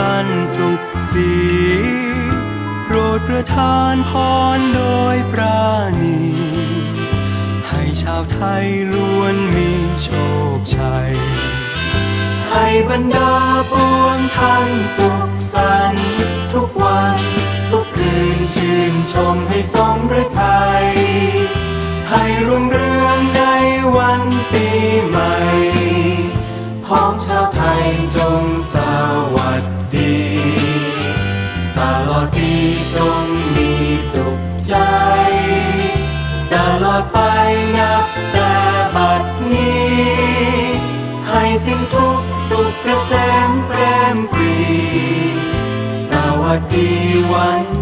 ท่านสุขสีโปรดประทานพรโดยปราณี ให้ชาวไทยล้วนมีโชคชัย ให้บรรดาปวงท่านสุขสันทุกวันทุกคืนชื่นชมให้สมฤทัยให้รุ่งเรืองใน ปีจงมีสุขใจ ตลอดไปนับแต่บัดนี้ ให้สิ้นทุกสุขเกษมแปรมปรี สวัสดีวัน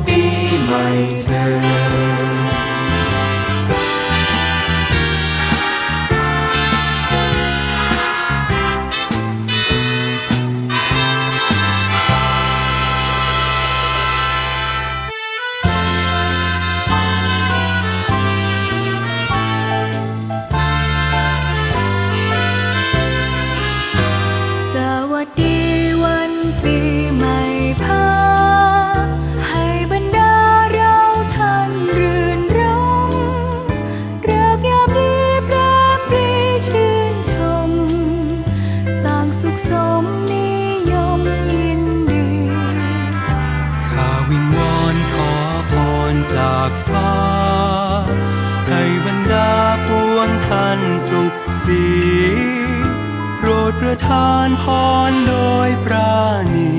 ากฟ้า ให้บรรดาปวงท่านสุขสีโปรดประทานพรโดยปราณี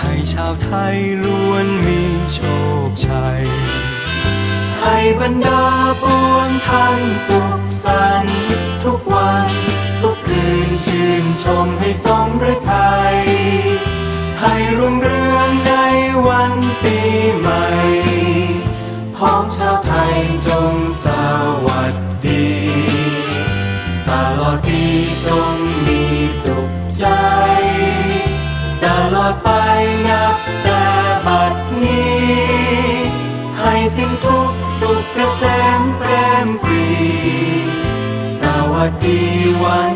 ให้ชาวไทยล้วนมีโชคชัย ให้บรรดาปวงท่านสุขสันต์ทุกวันทุกคืนชื่นชมให้สมฤทัยให้รุ่งเรือง พ้อมชาวไทยจงสวัสดี ตลอดปีจงมีสุขใจ ตลอดไปนับแต่บัดนี้ ให้สิ้นทุกสุขเกษมแปรมปรี สวัสดีวัน